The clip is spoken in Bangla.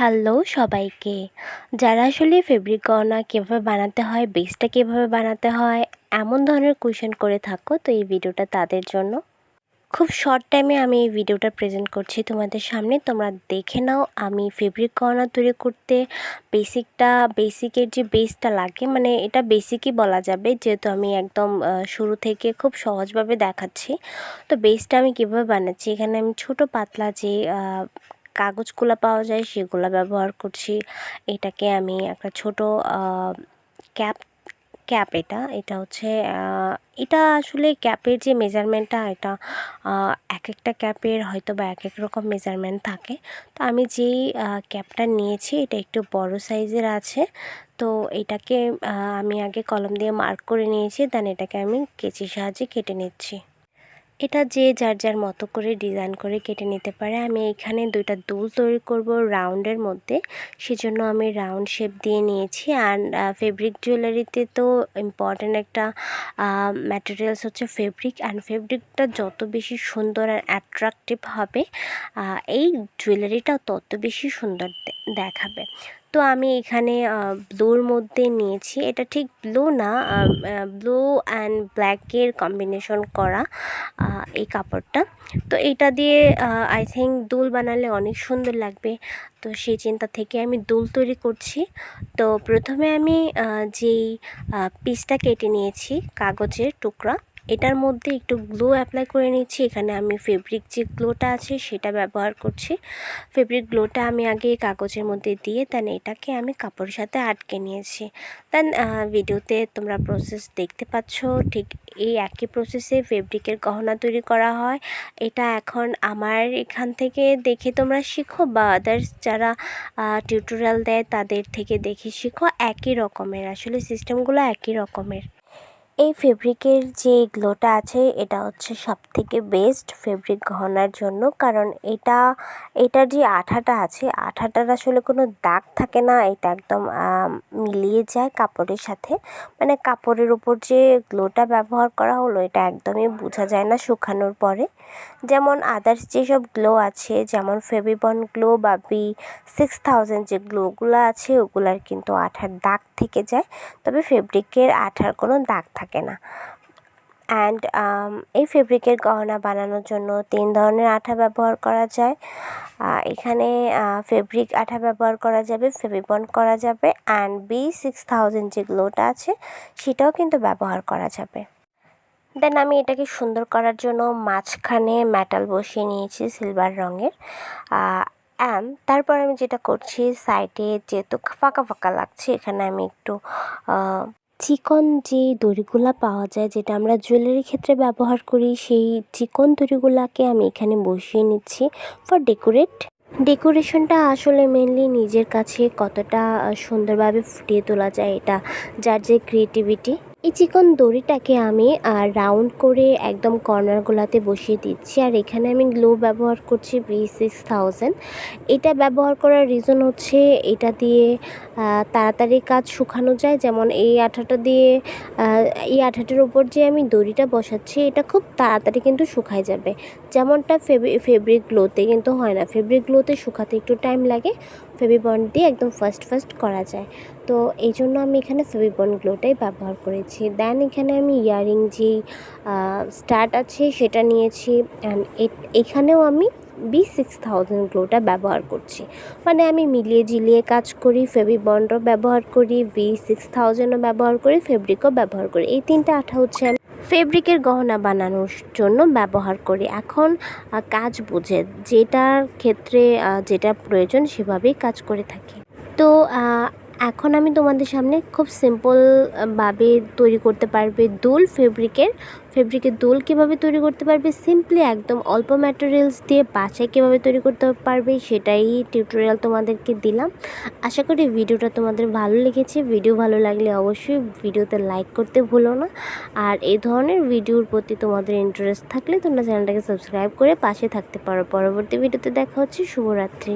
হ্যালো সবাইকে। যারা আসলে ফেব্রিক গহনা কীভাবে বানাতে হয় বেসটা কীভাবে বানাতে হয়, এমন ধরনের কোয়েশ্চেন করে থাকো তো এই ভিডিওটা তাদের জন্য। খুব শর্ট টাইমে আমি এই ভিডিওটা প্রেজেন্ট করছি তোমাদের সামনে। তোমরা দেখে নাও আমি ফেব্রিক গহনা তৈরি করতে বেসিকটা বেসিকের যে বেসটা লাগে মানে এটা বেসিকই বলা যাবে, যেহেতু আমি একদম শুরু থেকে খুব সহজভাবে দেখাচ্ছি। তো বেসটা আমি কীভাবে বানাচ্ছি? এখানে আমি ছোট পাতলা যে কাগজগুলো পাওয়া যায়, সেগুলো ব্যবহার করছি। এটাকে আমি একটা ছোট ক্যাপ ক্যাপ এটা এটা হচ্ছে এটা আসলে ক্যাপের যে মেজারমেন্টটা, এটা এক একটা ক্যাপের হয়তো বা এক এক রকম মেজারমেন্ট থাকে। তো আমি যেই ক্যাপটা নিয়েছি, এটা একটু বড় সাইজের আছে। তো এটাকে আমি আগে কলম দিয়ে মার্ক করে নিয়েছি, দেন এটাকে আমি কেচির সাহায্যে কেটে নিচ্ছি। এটা যে যার যার মতো করে ডিজাইন করে কেটে নিতে পারে। আমি এখানে দুইটা দুল তৈরি করব রাউন্ডের মধ্যে। সেজন্য আমি রাউন্ড শেপ দিয়ে নিয়েছি। অ্যান্ড ফেব্রিক জুয়েলারিতে তো ইম্পর্ট্যান্ট একটা ম্যাটেরিয়ালস হচ্ছে ফেব্রিক অ্যান্ড ফেব্রিকটা যত বেশি সুন্দর আর অ্যাট্রাকটিভ হবে এই জুয়েলারিটা তত বেশি সুন্দর দেখাবে। তো আমি এখানে ব্লুর মধ্যে নিয়েছি। এটা ঠিক ব্লু না ব্লু অ্যান্ড ব্ল্যাকের কম্বিনেশন করা এই কাপড়টা। তো এটা দিয়ে আই থিঙ্ক দুল বানালে অনেক সুন্দর লাগবে। তো সেই চিন্তা থেকে আমি দুল তৈরি করছি। তো প্রথমে আমি যেই পিসটা কেটে নিয়েছি, কাগজের টুকরা এটার মধ্যে একটু গ্লো অ্যাপ্লাই করে নিচ্ছি। এখানে আমি ফেব্রিক যে গ্লোটা আছে সেটা ব্যবহার করছি। ফেব্রিক গ্লোটা আমি আগে কাগজের মধ্যে দিয়ে দেন এটাকে আমি কাপড়ের সাথে আটকে নিয়েছি। দেন ভিডিওতে তোমরা প্রসেস দেখতে পাচ্ছ, ঠিক এই একই প্রসেসে ফেব্রিকের গহনা তৈরি করা হয়। এটা এখন আমার এখান থেকে দেখে তোমরা শিখো বা আদার্স যারা টিউটোরিয়াল দেয় তাদের থেকে দেখে শিখো। একই রকমের, আসলে সিস্টেমগুলো একই রকমের। এই ফেব্রিকের যে গ্লোটা আছে, এটা হচ্ছে সব থেকে বেস্ট ফেব্রিক গহনার জন্য। কারণ এটা, এটার যে আঠাটা আছে, আঠাটার আসলে কোনো দাগ থাকে না, এটা একদম মিলিয়ে যায় কাপড়ের সাথে। মানে কাপড়ের উপর যে গ্লোটা ব্যবহার করা হলো, এটা একদমই বোঝা যায় না শুকানোর পরে। যেমন আদার্স যেসব গ্লো আছে, যেমন ফেভিবন গ্লো বা বি সিক্স থাউজেন্ড যে গ্লোগুলো আছে, ওগুলার কিন্তু আঠার দাগ থেকে যায়। তবে ফেব্রিকের আঠার কোনো দাগ থাকে না। অ্যান্ড এই ফেব্রিকের গহনা বানানোর জন্য তিন ধরনের আঠা ব্যবহার করা যায়। এখানে ফেব্রিক আঠা ব্যবহার করা যাবে ফেভিবন করা যাবে অ্যান্ড বি সিক্স থাউজেন্ড যে গ্লোটা আছে, সেটাও কিন্তু ব্যবহার করা যাবে। দেন আমি এটাকে সুন্দর করার জন্য মাঝখানে মেটাল বসিয়ে নিয়েছি সিলভার রঙের। অ্যান্ড তারপর আমি যেটা করছি সাইডে যেহেতু ফাঁকা ফাঁকা লাগছে, এখানে আমি একটু চিকন যে দড়িগুলা পাওয়া যায়, যেটা আমরা জুয়েলারি ক্ষেত্রে ব্যবহার করি, সেই চিকন দড়িগুলাকে আমি এখানে বসিয়ে নিচ্ছি ফর ডেকোরেট ডেকোরেশনটা আসলে মেনলি নিজের কাছে কতটা সুন্দরভাবে ফুটিয়ে তোলা যায়, এটা যার যে ক্রিয়েটিভিটি এই চিকন দড়িটাকে আমি রাউন্ড করে একদম কর্নারগুলোতে বসিয়ে দিচ্ছি। আর এখানে আমি গ্লো ব্যবহার করছি বি সিক্স থাউজেন্ড এটা ব্যবহার করার রিজন হচ্ছে, এটা দিয়ে তাড়াতাড়ি কাজ শুকানো যায়। যেমন এই আঠাটা দিয়ে এই আঠাটার উপর যে আমি দড়িটা বসাচ্ছি, এটা খুব তাড়াতাড়ি কিন্তু শুকায় যাবে। যেমনটা ফেব্রিক গ্লোতে কিন্তু হয় না। ফেব্রিক গ্লোতে শুকাতে একটু টাইম লাগে। ফেভিবন্ড দিয়ে একদম ফার্স্ট ফার্স্ট করা যায়। তো এই জন্য আমি এখানে ফেভিবন্ড গ্লোটাই ব্যবহার করেছি। দেন এখানে আমি ইয়ারিং যেই স্টার্ট আছে সেটা নিয়েছি। অ্যান্ড এখানেও আমি বি সিক্স থাউজেন্ড গ্লোটা ব্যবহার করছি। মানে আমি মিলিয়ে ঝিলিয়ে কাজ করি ফেভিবন্ডও ব্যবহার করি ভি সিক্স থাউজেন্ডও ব্যবহার করি, ফেব্রিকও ব্যবহার করি। এই তিনটা আঠা হচ্ছে আমি ফেব্রিকের গহনা বানানোর জন্য ব্যবহার করি। এখন কাজ বুঝে। যেটার ক্ষেত্রে যেটা প্রয়োজন সেভাবেই কাজ করে থাকি। তো এখন আমি তোমাদের সামনে খুব সিম্পলভাবে তৈরি করতে পারবে দুল ফেব্রিকের ফেব্রিকের দোল কীভাবে তৈরি করতে পারবে? সিম্পলি একদম অল্প ম্যাটেরিয়ালস দিয়ে বাসায় কীভাবে তৈরি করতে পারবে সেটাই টিউটোরিয়াল তোমাদেরকে দিলাম। আশা করি ভিডিওটা তোমাদের ভালো লেগেছে। ভিডিও ভালো লাগলে অবশ্যই ভিডিওতে লাইক করতে ভুলো না। আর এই ধরনের ভিডিওর প্রতি তোমাদের ইন্টারেস্ট থাকলে তোমরা চ্যানেলটাকে সাবস্ক্রাইব করে পাশে থাকতে পারো। পরবর্তী ভিডিওতে দেখা হচ্ছে। শুভরাত্রি।